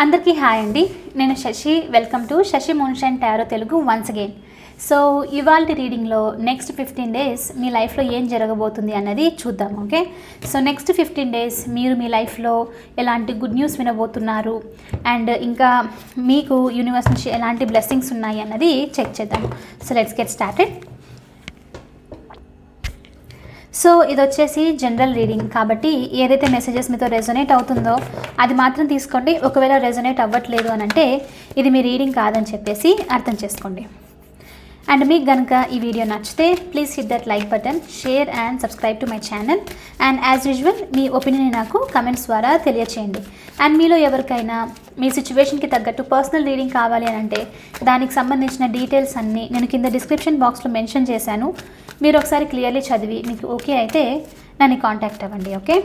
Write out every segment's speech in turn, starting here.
అందరికీ హాయ్ అండి. నేను Sashi. Welcome to Sashi moonshine tarot Telugu once again. So ఇవాళ రీడింగ్లో నెక్స్ట్ ఫిఫ్టీన్ డేస్ మీ లైఫ్లో ఏం జరగబోతుంది అన్నది చూద్దాం okay? So next fifteen days మీరు మీ లైఫ్లో ఎలాంటి గుడ్ న్యూస్ వినబోతున్నారు? అండ్ ఇంకా మీకు యూనివర్స్ నుంచి ఎలాంటి బ్లెస్సింగ్స్ ఉన్నాయి అన్నది చెక్ చేద్దాం. So let's get started. So ఇది వచ్చేసి జనరల్ రీడింగ్ కాబట్టి ఏదైతే మెసేజెస్ మీతో రెజొనేట్ అవుతుందో అది మాత్రం తీసుకోండి. ఒకవేళ రెజొనేట్ అవ్వట్లేదు అని అంటే ఇది మీ రీడింగ్ కాదని చెప్పేసి అర్థం చేసుకోండి. అండ్ మీకు కనుక ఈ వీడియో నచ్చితే please hit that like button share and subscribe to my channel and as usual me opinion నాకు కమెంట్స్ ద్వారా తెలియచేయండి. అండ్ మీలో ఎవరికైనా మీ సిచ్యువేషన్కి తగ్గట్టు పర్సనల్ రీడింగ్ కావాలి అని అంటే దానికి సంబంధించిన డీటెయిల్స్ అన్నీ నేను కింద డిస్క్రిప్షన్ బాక్స్లో మెన్షన్ చేశాను. మీరు ఒకసారి క్లియర్లీ చదివి మీకు ఓకే అయితే నన్ను కాంటాక్ట్ అవ్వండి ఓకే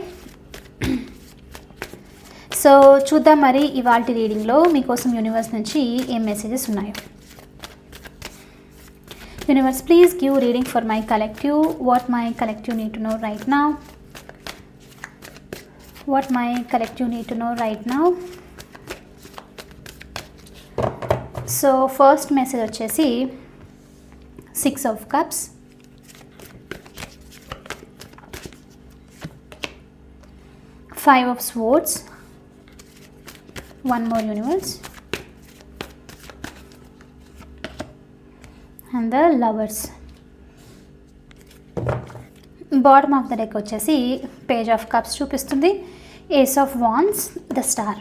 సో చూద్దాం మరి ఇవాల్టి రీడింగ్లో మీకోసం యూనివర్స్ నుంచి ఏం మెసేజెస్ ఉన్నాయో. Universe please give reading for my collective what my collective need to know right నా what my collective need to know right now so first message వచ్చేసి six of cups five of swords one more universe and the lovers bottom of the deck వచ్చేసి page of cups చూపిస్తుంది. Ace of wands the star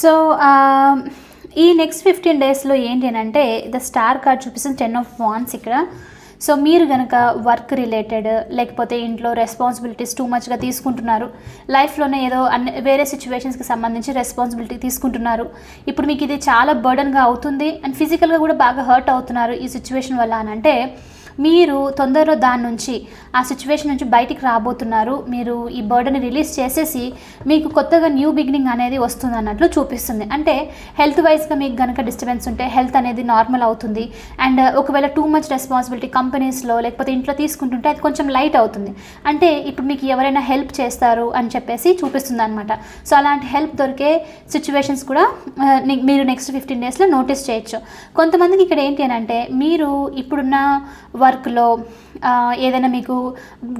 so ఈ next fifteen డేస్లో ఏంటి అని అంటే the star card చూపిస్తుంది ten of wands ఇక్కడ. So మీరు కనుక వర్క్ రిలేటెడ్ లేకపోతే ఇంట్లో రెస్పాన్సిబిలిటీస్ టూ మచ్గా తీసుకుంటున్నారు లైఫ్లోనే ఏదో అన్ని వేరే సిచ్యువేషన్స్కి సంబంధించి రెస్పాన్సిబిలిటీ తీసుకుంటున్నారు ఇప్పుడు మీకు ఇది చాలా బర్డన్గా అవుతుంది అండ్ ఫిజికల్గా కూడా బాగా హర్ట్ అవుతున్నారు ఈ సిచ్యువేషన్ వల్ల అని అంటే మీరు తొందరలో దాని నుంచి ఆ సిచ్యువేషన్ నుంచి బయటికి రాబోతున్నారు. మీరు ఈ బర్డన్ రిలీజ్ చేసేసి మీకు కొత్తగా న్యూ బిగినింగ్ అనేది వస్తుంది అన్నట్లు చూపిస్తుంది. అంటే హెల్త్ వైజ్గా మీకు కనుక డిస్టర్బెన్స్ ఉంటే హెల్త్ అనేది నార్మల్ అవుతుంది. అండ్ ఒకవేళ టూ మచ్ రెస్పాన్సిబిలిటీ కంపెనీస్లో లేకపోతే ఇంట్లో తీసుకుంటుంటే అది కొంచెం లైట్ అవుతుంది. అంటే ఇప్పుడు మీకు ఎవరైనా హెల్ప్ చేస్తారు అని చెప్పేసి చూపిస్తుంది అనమాట సో అలాంటి హెల్ప్ దొరికే సిచ్యువేషన్స్ కూడా మీరు నెక్స్ట్ ఫిఫ్టీన్ డేస్లో నోటీస్ చేయొచ్చు. కొంతమందికి ఇక్కడ ఏంటి అని అంటే మీరు ఇప్పుడున్న వర్క్లో ఏదైనా మీకు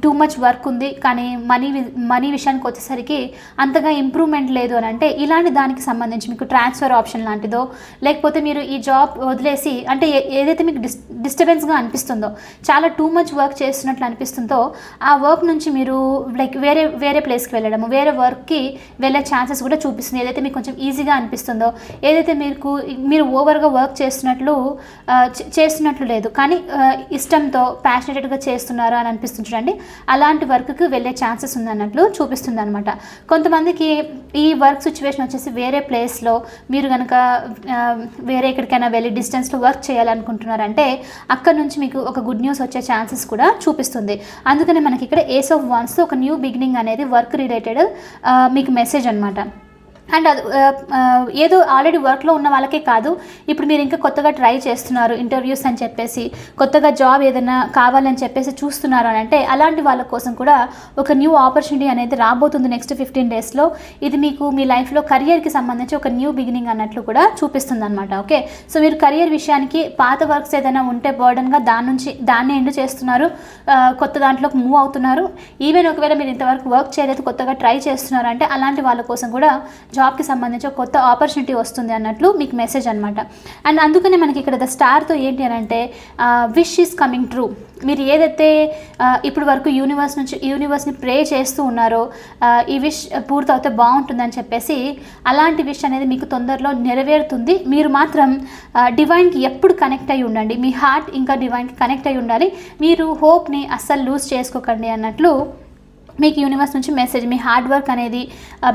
టూ మచ్ వర్క్ ఉంది కానీ మనీ మనీ విషయానికి వచ్చేసరికి అంతగా ఇంప్రూవ్మెంట్ లేదు అని అంటే ఇలాంటి దానికి సంబంధించి మీకు ట్రాన్స్ఫర్ ఆప్షన్ లాంటిదో లేకపోతే మీరు ఈ జాబ్ వదిలేసి అంటే ఏ- ఏదైతే మీకు డిస్ డిస్టర్బెన్స్గా అనిపిస్తుందో చాలా టూ మచ్ వర్క్ చేస్తున్నట్లు అనిపిస్తుందో ఆ వర్క్ నుంచి మీరు లైక్ వేరే వేరే ప్లేస్కి వెళ్ళడము వేరే వర్క్కి వెళ్ళే ఛాన్సెస్ కూడా చూపిస్తుంది. ఏదైతే మీకు కొంచెం ఈజీగా అనిపిస్తుందో ఏదైతే మీకు మీరు ఓవర్గా వర్క్ చేస్తున్నట్లు చేస్తున్నట్లు లేదు. కానీ ఇష్టం ఇష్టంతో ప్యాషనేటెడ్గా చేస్తున్నారు అని అనిపిస్తుంది చూడండి. అలాంటి వర్క్కి వెళ్ళే ఛాన్సెస్ ఉందన్నట్లు చూపిస్తుంది అనమాట కొంతమందికి ఈ వర్క్ సిచ్యువేషన్ వచ్చేసి వేరే ప్లేస్లో మీరు కనుక వేరే ఎక్కడికైనా వెళ్ళి డిస్టెన్స్లో వర్క్ చేయాలనుకుంటున్నారంటే అక్కడ నుంచి మీకు ఒక గుడ్ న్యూస్ వచ్చే ఛాన్సెస్ కూడా చూపిస్తుంది. అందుకనే మనకి ఇక్కడ ఏస్ ఆఫ్ వాన్స్ ఒక న్యూ బిగినింగ్ అనేది వర్క్ రిలేటెడ్ మీకు మెసేజ్ అనమాట అండ్ అది ఏదో ఆల్రెడీ వర్క్లో ఉన్న వాళ్ళకే కాదు. ఇప్పుడు మీరు ఇంకా కొత్తగా ట్రై చేస్తున్నారు ఇంటర్వ్యూస్ అని చెప్పేసి కొత్తగా జాబ్ ఏదైనా కావాలని చెప్పేసి చూస్తున్నారు అని అంటే అలాంటి వాళ్ళ కోసం కూడా ఒక న్యూ ఆపర్చునిటీ అనేది రాబోతుంది నెక్స్ట్ ఫిఫ్టీన్ డేస్లో. ఇది మీకు మీ లైఫ్లో కెరియర్కి సంబంధించి ఒక న్యూ బిగినింగ్ అన్నట్లు కూడా చూపిస్తుంది అనమాట ఓకే? సో మీరు కెరియర్ విషయానికి పాత వర్క్స్ ఏదైనా ఉంటే బర్డన్గా దాని నుంచి దాన్ని ఎండ్ చేస్తున్నారు కొత్త దాంట్లోకి మూవ్ అవుతున్నారు. ఈవెన్ ఒకవేళ మీరు ఇంతవరకు వర్క్ చేయలేదు కొత్తగా ట్రై చేస్తున్నారు అంటే అలాంటి వాళ్ళ కోసం కూడా జాబ్కి సంబంధించి కొత్త ఆపర్చునిటీ వస్తుంది అన్నట్లు మీకు మెసేజ్ అనమాట అండ్ అందుకనే మనకి ఇక్కడ ద స్టార్తో ఏంటి అని అంటే విష్ ఈస్ కమింగ్ ట్రూ మీరు ఏదైతే ఇప్పుడు వరకు యూనివర్స్ నుంచి యూనివర్స్ని ప్రే చేస్తూ ఉన్నారో ఈ విష్ పూర్తవుతే బాగుంటుందని చెప్పేసి అలాంటి విష్ అనేది మీకు తొందరలో నెరవేరుతుంది. మీరు మాత్రం డివైన్కి ఎప్పుడు కనెక్ట్ అయి ఉండండి. మీ హార్ట్ ఇంకా డివైన్కి కనెక్ట్ అయి ఉండాలి. మీరు హోప్ని అస్సలు లూజ్ చేసుకోకండి అన్నట్లు మీకు యూనివర్స్ నుంచి మెసేజ్ మీ హార్డ్ వర్క్ అనేది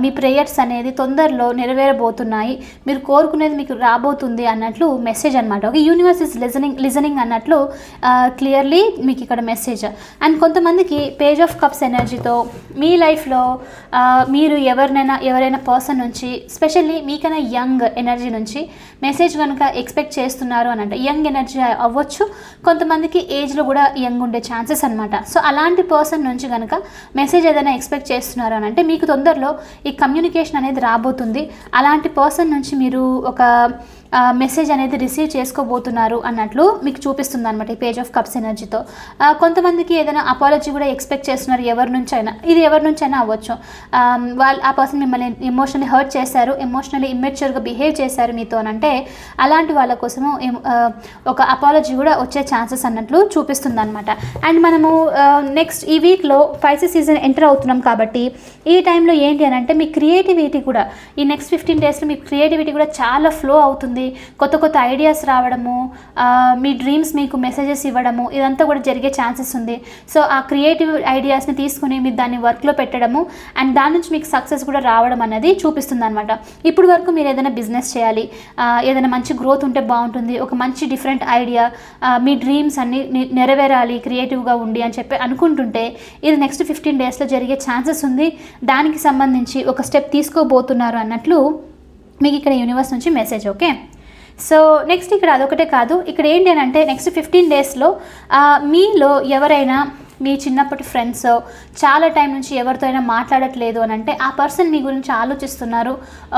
మీ ప్రేయర్స్ అనేది తొందరలో నెరవేరబోతున్నాయి. మీరు కోరుకునేది మీకు రాబోతుంది అన్నట్లు మెసేజ్ అనమాట okay universe is listening listening అన్నట్లు క్లియర్లీ మీకు ఇక్కడ మెసేజ్ అండ్ కొంతమందికి పేజ్ ఆఫ్ కప్స్ ఎనర్జీతో మీ లైఫ్లో మీరు ఎవరినైనా ఎవరైనా పర్సన్ నుంచి స్పెషల్లీ మీకైనా యంగ్ ఎనర్జీ నుంచి మెసేజ్ కనుక ఎక్స్పెక్ట్ చేస్తున్నారు అని అంటే యంగ్ ఎనర్జీ అవ్వచ్చు. కొంతమందికి ఏజ్లో కూడా యంగ్ ఉండే ఛాన్సెస్ అనమాట సో అలాంటి పర్సన్ నుంచి కనుక మెసేజ్ ఏదైనా ఎక్స్పెక్ట్ చేస్తున్నారు అని అంటే మీకు తొందరలో ఈ కమ్యూనికేషన్ అనేది రాబోతుంది. అలాంటి పర్సన్ నుంచి మీరు ఒక మెసేజ్ అనేది రిసీవ్ చేసుకోబోతున్నారు అన్నట్లు మీకు చూపిస్తుంది అనమాట ఈ పేజ్ ఆఫ్ కప్స్ ఎనర్జీతో కొంతమందికి ఏదైనా అపాలజీ కూడా ఎక్స్పెక్ట్ చేస్తున్నారు ఎవరి నుంచి అయినా ఇది ఎవరి నుంచైనా అవ్వచ్చు. వాళ్ళు ఆ పర్సన్ మిమ్మల్ని ఎమోషనల్లీ హర్ట్ చేశారు ఎమోషనలీ ఇమ్మెచ్యూర్గా బిహేవ్ చేశారు మీతో అని అంటే అలాంటి వాళ్ళ కోసము ఒక అపాలజీ కూడా వచ్చే ఛాన్సెస్ అన్నట్లు చూపిస్తుంది అనమాట అండ్ మనము నెక్స్ట్ ఈ వీక్లో ఫైవ్ సీజన్ ఎంటర్ అవుతున్నాం కాబట్టి ఈ టైంలో ఏంటి అని అంటే మీ క్రియేటివిటీ కూడా ఈ నెక్స్ట్ ఫిఫ్టీన్ డేస్లో మీ క్రియేటివిటీ కూడా చాలా ఫ్లో అవుతుంది. కొత్త కొత్త ఐడియాస్ రావడము మీ డ్రీమ్స్ మీకు మెసేజెస్ ఇవ్వడము ఇదంతా కూడా జరిగే ఛాన్సెస్ ఉంది. సో ఆ క్రియేటివ్ ఐడియాస్ని తీసుకుని మీరు దాన్ని వర్క్లో పెట్టడము అండ్ దాని నుంచి మీకు సక్సెస్ కూడా రావడం అనేది చూపిస్తుంది అనమాట ఇప్పుడు వరకు మీరు ఏదైనా బిజినెస్ చేయాలి ఏదైనా మంచి గ్రోత్ ఉంటే బాగుంటుంది ఒక మంచి డిఫరెంట్ ఐడియా మీ డ్రీమ్స్ అన్ని నెరవేరాలి క్రియేటివ్గా ఉండి అని చెప్పి అనుకుంటుంటే ఇది నెక్స్ట్ ఫిఫ్టీన్ డేస్లో జరిగే ఛాన్సెస్ ఉంది. దానికి సంబంధించి ఒక స్టెప్ తీసుకోబోతున్నారు అన్నట్లు మీకు ఇక్కడ యూనివర్స్ నుంచి మెసేజ్ ఓకే సో నెక్స్ట్ ఇక్కడ అదొకటే కాదు. ఇక్కడ ఏంటి అని అంటే నెక్స్ట్ ఫిఫ్టీన్ డేస్లో మీలో ఎవరైనా మీ చిన్నప్పటి ఫ్రెండ్స్ చాలా టైం నుంచి ఎవరితో అయినా మాట్లాడట్లేదు అని అంటే ఆ పర్సన్ మీ గురించి ఆలోచిస్తున్నారు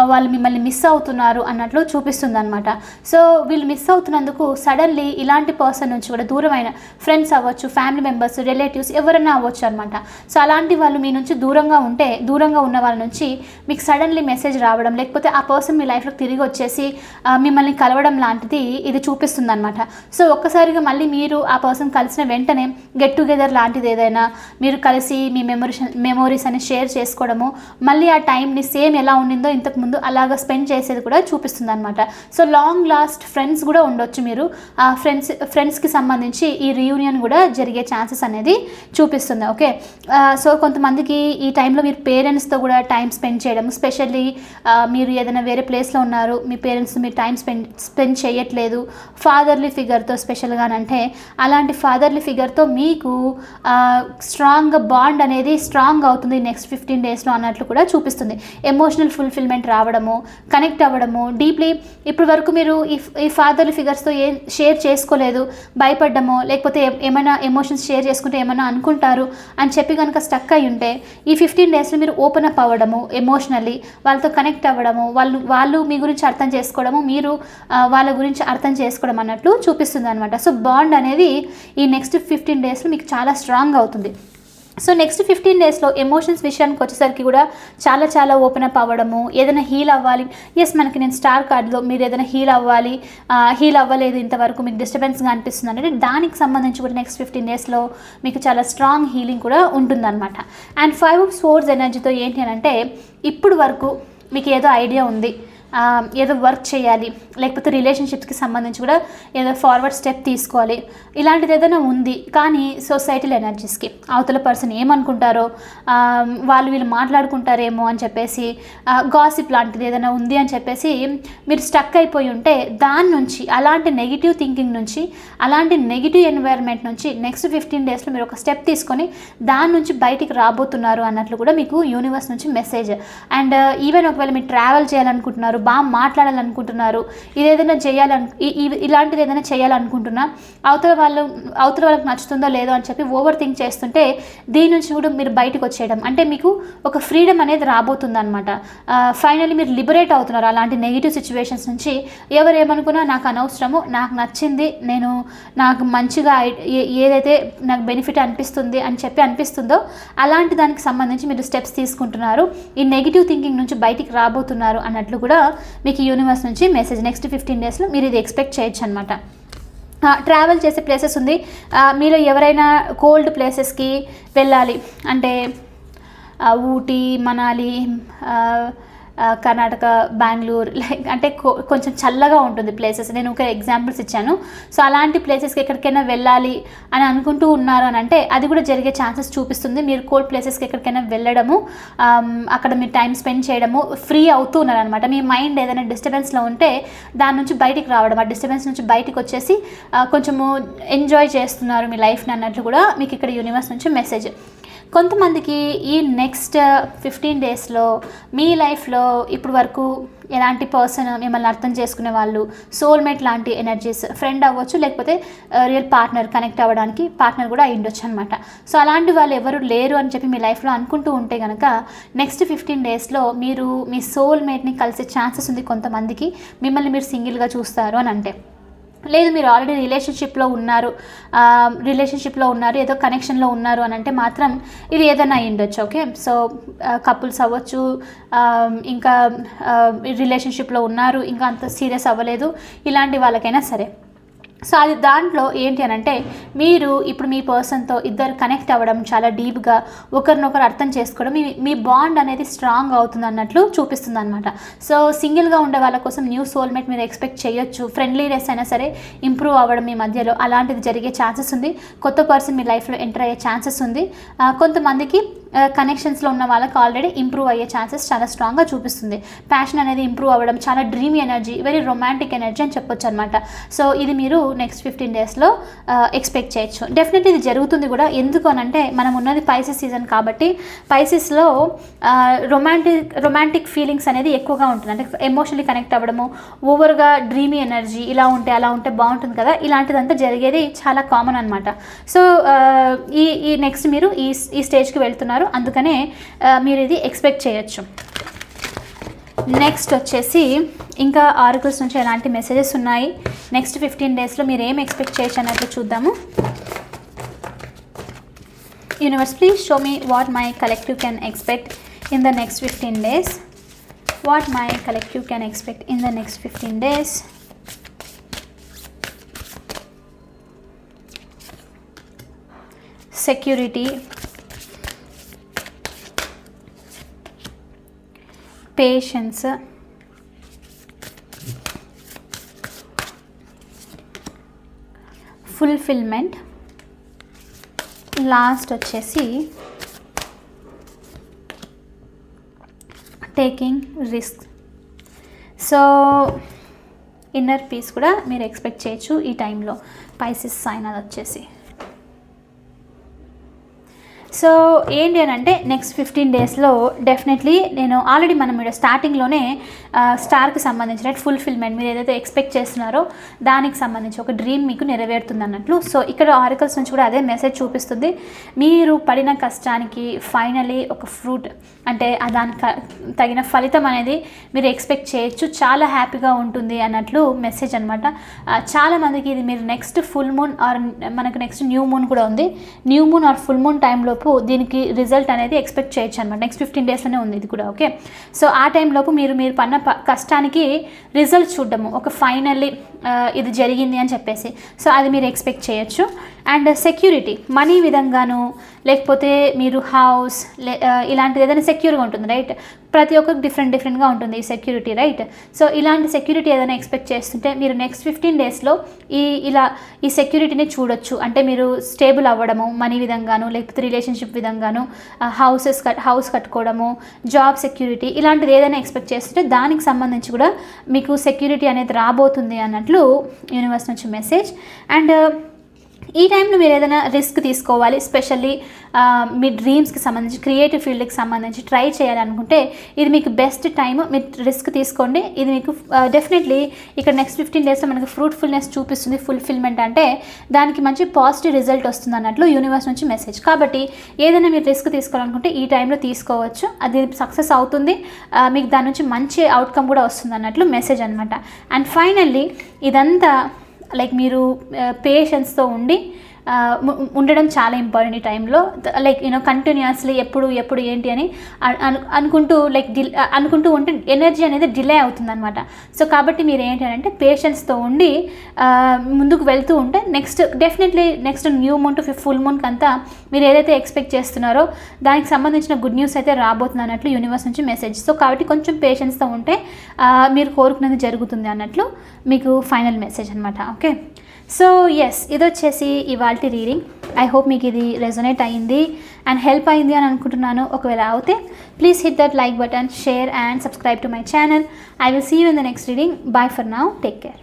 వాళ్ళు మిమ్మల్ని మిస్ అవుతున్నారు అన్నట్లు చూపిస్తుంది అనమాట సో వీళ్ళు మిస్ అవుతున్నందుకు సడన్లీ ఇలాంటి పర్సన్ నుంచి కూడా దూరమైన ఫ్రెండ్స్ అవ్వచ్చు ఫ్యామిలీ మెంబర్స్ రిలేటివ్స్ ఎవరైనా అవ్వచ్చు అనమాట సో అలాంటి వాళ్ళు మీ నుంచి దూరంగా ఉంటే దూరంగా ఉన్న వాళ్ళ నుంచి మీకు సడన్లీ మెసేజ్ రావడం లేకపోతే ఆ పర్సన్ మీ లైఫ్లోకి తిరిగి వచ్చేసి మిమ్మల్ని కలవడం లాంటిది ఇది చూపిస్తుంది అనమాట సో ఒక్కసారిగా మళ్ళీ మీరు ఆ పర్సన్ కలిసిన వెంటనే గెట్ టుగెదర్ లాంటి అలాంటిది ఏదైనా మీరు కలిసి మీ మెమరీస్ మెమోరీస్ అని షేర్ చేసుకోవడము మళ్ళీ ఆ టైంని సేమ్ ఎలా ఉండిందో ఇంతకుముందు అలాగ స్పెండ్ చేసేది కూడా చూపిస్తుంది అనమాట సో లాంగ్ లాస్ట్ ఫ్రెండ్స్ కూడా ఉండొచ్చు మీరు. ఆ ఫ్రెండ్స్ ఫ్రెండ్స్కి సంబంధించి ఈ రీయూనియన్ కూడా జరిగే ఛాన్సెస్ అనేది చూపిస్తుంది. ఓకే సో కొంతమందికి ఈ టైంలో మీరు పేరెంట్స్తో కూడా టైం స్పెండ్ చేయడం స్పెషల్లీ మీరు ఏదైనా వేరే ప్లేస్లో ఉన్నారు మీ పేరెంట్స్ మీరు టైం స్పెండ్ స్పెండ్ చేయట్లేదు ఫాదర్లీ ఫిగర్తో స్పెషల్గా అంటే అలాంటి ఫాదర్లీ ఫిగర్తో మీకు స్ట్రాంగ్ బాండ్ అనేది స్ట్రాంగ్ అవుతుంది నెక్స్ట్ ఫిఫ్టీన్ డేస్లో అన్నట్లు కూడా చూపిస్తుంది. ఎమోషనల్ ఫుల్ఫిల్మెంట్ రావడము కనెక్ట్ అవ్వడము డీప్లీ ఇప్పటి వరకు మీరు ఈ ఈ ఫాదర్లీ ఫిగర్స్తో ఏం షేర్ చేసుకోలేదు భయపడ్డము లేకపోతే ఏమైనా ఎమోషన్స్ షేర్ చేసుకుంటే ఏమైనా అనుకుంటారు అని చెప్పి కనుక స్టక్ అయి ఉంటే ఈ ఫిఫ్టీన్ డేస్లో మీరు ఓపెన్ అప్ అవ్వడము ఎమోషనల్లీ వాళ్ళతో కనెక్ట్ అవ్వడము వాళ్ళు వాళ్ళు మీ గురించి అర్థం చేసుకోవడము మీరు వాళ్ళ గురించి అర్థం చేసుకోవడం అన్నట్లు చూపిస్తుంది అనమాట సో బాండ్ అనేది ఈ నెక్స్ట్ ఫిఫ్టీన్ డేస్లో మీకు చాలా స్ట్రాంగ్ స్ట్రాంగ్ అవుతుంది. సో నెక్స్ట్ ఫిఫ్టీన్ డేస్లో ఎమోషన్స్ విషయానికి వచ్చేసరికి కూడా చాలా చాలా ఓపెన్ అప్ అవ్వడము ఏదైనా హీల్ అవ్వాలి. ఎస్ మనకి నేను స్టార్ కార్డులో మీరు ఏదైనా హీల్ అవ్వాలి హీల్ అవ్వలేదు ఇంతవరకు మీకు డిస్టర్బెన్స్గా అనిపిస్తుంది అంటే దానికి సంబంధించి కూడా నెక్స్ట్ ఫిఫ్టీన్ డేస్లో మీకు చాలా స్ట్రాంగ్ హీలింగ్ కూడా ఉంటుందన్నమాట. అండ్ ఫైవ్ ఆఫ్ స్పోర్ట్స్ ఎనర్జీతో ఏంటి అని అంటే ఇప్పుడు వరకు మీకు ఏదో ఐడియా ఉంది. ఏదో వర్క్ చేయాలి లేకపోతే రిలేషన్షిప్స్కి సంబంధించి కూడా ఏదో ఫార్వర్డ్ స్టెప్ తీసుకోవాలి. ఇలాంటిది ఏదైనా ఉంది. కానీ సొసైటీల ఎనర్జీస్కి అవతల పర్సన్ ఏమనుకుంటారో వాళ్ళు వీళ్ళు మాట్లాడుకుంటారేమో అని చెప్పేసి గాసిప్ లాంటిది ఏదైనా ఉంది అని చెప్పేసి మీరు స్టక్ అయిపోయి ఉంటే దాని నుంచి అలాంటి నెగిటివ్ థింకింగ్ నుంచి అలాంటి నెగిటివ్ ఎన్వైర్న్మెంట్ నుంచి నెక్స్ట్ ఫిఫ్టీన్ డేస్లో మీరు ఒక స్టెప్ తీసుకొని దాని నుంచి బయటికి రాబోతున్నారు అన్నట్లు కూడా మీకు యూనివర్స్ నుంచి మెసేజ్ అండ్ ఈవెన్ ఒకవేళ మీరు ట్రావెల్ చేయాలనుకుంటున్నారు బాగా మాట్లాడాలనుకుంటున్నారు. ఇది ఏదైనా చేయాలను ఇలాంటిది ఏదైనా చేయాలనుకుంటున్నా అవతల వాళ్ళు అవతల వాళ్ళకి నచ్చుతుందో లేదో అని చెప్పి ఓవర్ థింక్ చేస్తుంటే దీని నుంచి కూడా మీరు బయటకు వచ్చేయడం. అంటే మీకు ఒక ఫ్రీడమ్ అనేది రాబోతుంది అనమాట ఫైనల్లీ మీరు లిబరేట్ అవుతున్నారు అలాంటి నెగిటివ్ సిచ్యువేషన్స్ నుంచి. ఎవరు ఏమనుకున్నా నాకు అనవసరము నాకు నచ్చింది నేను నాకు మంచిగా ఏదైతే నాకు బెనిఫిట్ అనిపిస్తుంది అని చెప్పి అనిపిస్తుందో అలాంటి దానికి సంబంధించి మీరు స్టెప్స్ తీసుకుంటున్నారు. ఈ నెగిటివ్ థింకింగ్ నుంచి బయటికి రాబోతున్నారు అన్నట్లు కూడా మీకు యూనివర్స్ నుంచి మెసేజ్ నెక్స్ట్ ఫిఫ్టీన్ డేస్లో మీరు ఇది ఎక్స్పెక్ట్ చేయొచ్చు అనమాట ట్రావెల్ చేసే ప్లేసెస్ ఉంది. మీరు ఎవరైనా కోల్డ్ ప్లేసెస్కి వెళ్ళాలి అంటే ఊటీ మనాలి కర్ణాటక బెంగళూరు లైక్ అంటే కొంచెం చల్లగా ఉంటుంది ప్లేసెస్. నేను ఒక ఎగ్జాంపుల్స్ ఇచ్చాను. సో అలాంటి ప్లేసెస్కి ఎక్కడికైనా వెళ్ళాలి అని అనుకుంటూ ఉన్నారు అని అంటే అది కూడా జరిగే ఛాన్సెస్ చూపిస్తుంది. మీరు కోల్డ్ ప్లేసెస్కి ఎక్కడికైనా వెళ్ళడము అక్కడ మీరు టైం స్పెండ్ చేయడము ఫ్రీ అవుతూ ఉన్నారనమాట మీ మైండ్ ఏదైనా డిస్టర్బెన్స్లో ఉంటే దాని నుంచి బయటికి రావడం ఆ డిస్టర్బెన్స్ నుంచి బయటికి వచ్చేసి కొంచెము ఎంజాయ్ చేస్తున్నారు మీ లైఫ్ని అన్నట్లు కూడా మీకు ఇక్కడ యూనివర్స్ నుంచి మెసేజ్. కొంతమందికి ఈ నెక్స్ట్ ఫిఫ్టీన్ డేస్లో మీ లైఫ్లో ఇప్పుడు వరకు ఎలాంటి పర్సన్ మిమ్మల్ని అర్థం చేసుకునే వాళ్ళు సోల్మేట్ లాంటి ఎనర్జీస్ ఫ్రెండ్ అవ్వచ్చు లేకపోతే రియల్ పార్ట్నర్ కనెక్ట్ అవ్వడానికి పార్ట్నర్ కూడా అయ్యుండొచ్చు అనమాట సో అలాంటి వాళ్ళు ఎవరు లేరు అని చెప్పి మీ లైఫ్లో అనుకుంటూ ఉంటే కనుక నెక్స్ట్ ఫిఫ్టీన్ డేస్లో మీరు మీ సోల్మేట్ని కలిసే ఛాన్సెస్ ఉంది కొంతమందికి మిమ్మల్ని మీరు సింగిల్గా చూస్తారు అని అంటే. లేదు మీరు ఆల్రెడీ రిలేషన్షిప్లో ఉన్నారు. రిలేషన్షిప్లో ఉన్నారు ఏదో కనెక్షన్లో ఉన్నారు అని అంటే మాత్రం ఇది ఏదైనా అయ్యిండొచ్చు ఓకే సో కపుల్స్ అవ్వచ్చు ఇంకా రిలేషన్షిప్లో ఉన్నారు ఇంకా అంత సీరియస్ అవ్వలేదు ఇలాంటి వాళ్ళకైనా సరే. సో అది దాంట్లో ఏంటి అని అంటే మీరు ఇప్పుడు మీ పర్సన్తో ఇద్దరు కనెక్ట్ అవ్వడం చాలా డీప్గా ఒకరినొకరు అర్థం చేసుకోవడం మీ మీ బాండ్ అనేది స్ట్రాంగ్ అవుతుంది అన్నట్లు చూపిస్తుంది అనమాట సో సింగిల్గా ఉండే వాళ్ళ కోసం న్యూ సోల్మేట్ మీరు ఎక్స్పెక్ట్ చేయొచ్చు. ఫ్రెండ్లీనెస్ అయినా సరే ఇంప్రూవ్ అవ్వడం మీ మధ్యలో అలాంటిది జరిగే ఛాన్సెస్ ఉంది. కొత్త పర్సన్ మీ లైఫ్లో ఎంటర్ అయ్యే ఛాన్సెస్ ఉంది. కొంతమందికి కనెక్షన్స్లో ఉన్న వాళ్ళకి ఆల్రెడీ ఇంప్రూవ్ అయ్యే ఛాన్సెస్ చాలా స్ట్రాంగ్గా చూపిస్తుంది. ప్యాషన్ అనేది ఇంప్రూవ్ అవ్వడం చాలా dreamy energy very romantic energy అని చెప్పొచ్చు అనమాట సో ఇది మీరు నెక్స్ట్ ఫిఫ్టీన్ డేస్లో ఎక్స్పెక్ట్ చేయొచ్చు. డెఫినెట్లీ ఇది జరుగుతుంది కూడా. ఎందుకు అని అంటే మనం ఉన్నది పైసెస్ సీజన్ కాబట్టి పైసెస్లో రొమాంటిక్ రొమాంటిక్ ఫీలింగ్స్ అనేది ఎక్కువగా ఉంటుంది. అంటే ఎమోషనలీ కనెక్ట్ అవ్వడము ఓవర్గా డ్రీమీ ఎనర్జీ ఇలా ఉంటే అలా ఉంటే బాగుంటుంది కదా? ఇలాంటిదంతా జరిగేది చాలా కామన్ అనమాట సో ఈ ఈ నెక్స్ట్ మీరు ఈ ఈ స్టేజ్కి వెళ్తున్నారు. అందుకనే మీరు ఇది ఎక్స్పెక్ట్ చేయొచ్చు. నెక్స్ట్ వచ్చేసి ఇంకా ఆర్కిల్స్ నుంచి ఎలాంటి మెసేజెస్ ఉన్నాయి? నెక్స్ట్ ఫిఫ్టీన్ డేస్లో మీరు ఏం ఎక్స్పెక్ట్ చేయొచ్చు అన్నట్లు చూద్దాము. Universe please show me what my collective can expect in the next fifteen days what my collective can expect in the next fifteen days security patience fulfilment last వచ్చేసి taking risk so inner peace కూడా మీరు expect చేయొచ్చు ఈ టైంలో Pisces sign అది వచ్చేసి. So ఏంటి అని అంటే నెక్స్ట్ ఫిఫ్టీన్ డేస్లో డెఫినెట్లీ నేను ఆల్రెడీ మనం ఇక్కడ స్టార్టింగ్లోనే స్టార్కి సంబంధించిన ఫుల్ఫిల్మెంట్ మీరు ఏదైతే ఎక్స్పెక్ట్ చేస్తున్నారో దానికి సంబంధించి ఒక డ్రీమ్ మీకు నెరవేరుతుంది అన్నట్లు. సో ఇక్కడ ఆరికల్స్ నుంచి కూడా అదే మెసేజ్ చూపిస్తుంది. మీరు పడిన కష్టానికి ఫైనలీ ఒక ఫ్రూట్ అంటే దానికి తగిన ఫలితం అనేది మీరు ఎక్స్పెక్ట్ చేయొచ్చు. చాలా హ్యాపీగా ఉంటుంది అన్నట్లు మెసేజ్ అనమాట చాలామందికి ఇది మీరు నెక్స్ట్ ఫుల్ మూన్ ఆర్ మనకు నెక్స్ట్ న్యూ మూన్ కూడా ఉంది. New moon or full moon టైంలో లోపు దీనికి రిజల్ట్ అనేది ఎక్స్పెక్ట్ చేయొచ్చు అనమాట నెక్స్ట్ ఫిఫ్టీన్ డేస్లోనే ఉంది ఇది కూడా ఓకే సో ఆ టైంలోపు మీరు మీరు పన్న కష్టానికి రిజల్ట్ చూడడము. ఒక ఫైనల్లీ ఇది జరిగింది అని చెప్పేసి. సో అది మీరు ఎక్స్పెక్ట్ చేయొచ్చు. అండ్ సెక్యూరిటీ మనీ విధంగాను లేకపోతే మీరు హౌస్ లే ఇలాంటిది ఏదైనా సెక్యూర్గా ఉంటుంది రైట్ ప్రతి ఒక్కరికి డిఫరెంట్ డిఫరెంట్గా ఉంటుంది ఈ సెక్యూరిటీ రైట్ సో ఇలాంటి సెక్యూరిటీ ఏదైనా ఎక్స్పెక్ట్ చేస్తుంటే మీరు నెక్స్ట్ ఫిఫ్టీన్ డేస్లో ఈ ఇలా ఈ సెక్యూరిటీని చూడొచ్చు. అంటే మీరు స్టేబుల్ అవ్వడము మనీ విధంగాను లేకపోతే రిలేషన్షిప్ విధంగాను హౌసెస్ కట్ హౌస్ కట్టుకోవడము జాబ్ సెక్యూరిటీ ఇలాంటిది ఏదైనా ఎక్స్పెక్ట్ చేస్తుంటే దానికి సంబంధించి కూడా మీకు సెక్యూరిటీ అనేది రాబోతుంది అన్నట్లు యూనివర్స్ నుంచి మెసేజ్ అండ్ ఈ టైంలో మీరు ఏదైనా రిస్క్ తీసుకోవాలి స్పెషల్లీ మీ డ్రీమ్స్కి సంబంధించి క్రియేటివ్ ఫీల్డ్కి సంబంధించి ట్రై చేయాలనుకుంటే ఇది మీకు బెస్ట్ టైం మీరు రిస్క్ తీసుకోండి. ఇది మీకు డెఫినెట్లీ ఇక్కడ నెక్స్ట్ ఫిఫ్టీన్ డేస్లో మనకు ఫ్రూట్ఫుల్నెస్ చూపిస్తుంది ఫుల్ఫిల్మెంట్ అంటే దానికి మంచి పాజిటివ్ రిజల్ట్ వస్తుంది అన్నట్లు యూనివర్స్ నుంచి మెసేజ్. కాబట్టి ఏదైనా మీరు రిస్క్ తీసుకోవాలనుకుంటే ఈ టైంలో తీసుకోవచ్చు. అది సక్సెస్ అవుతుంది. మీకు దాని నుంచి మంచి అవుట్కమ్ కూడా వస్తుంది అన్నట్లు మెసేజ్ అనమాట అండ్ ఫైనల్లీ ఇదంతా లైక్ మీరు పేషెన్స్తో ఉండి ఉండడం చాలా ఇంపార్టెంట్ ఈ టైంలో. లైక్ యూనో కంటిన్యూస్లీ ఎప్పుడు ఎప్పుడు ఏంటి అని అనుకుంటూ లైక్ డి అనుకుంటూ ఉంటే ఎనర్జీ అనేది డిలే అవుతుందన్నమాట. సో కాబట్టి మీరు ఏంటి అంటే పేషెన్స్తో ఉండి ముందుకు వెళ్తూ ఉంటే next definitely next new moon to full మూన్కి అంతా మీరు ఏదైతే ఎక్స్పెక్ట్ చేస్తున్నారో దానికి సంబంధించిన గుడ్ న్యూస్ అయితే రాబోతుంది అన్నట్లు యూనివర్స్ నుంచి మెసేజ్ సో కాబట్టి కొంచెం పేషెన్స్తో ఉంటే మీరు కోరుకున్నది జరుగుతుంది అన్నట్లు మీకు ఫైనల్ మెసేజ్ అనమాట ఓకే సో ఎస్ ఇది వచ్చేసి ఇవాళ రీడింగ్ ఐ హోప్ మీకు ఇది రెజొనేట్ అయ్యింది అండ్ హెల్ప్ అయింది అని అనుకుంటున్నాను. ఒకవేళ అవుతే please hit that like button share and subscribe to my channel I will see you in the next reading bye for now take care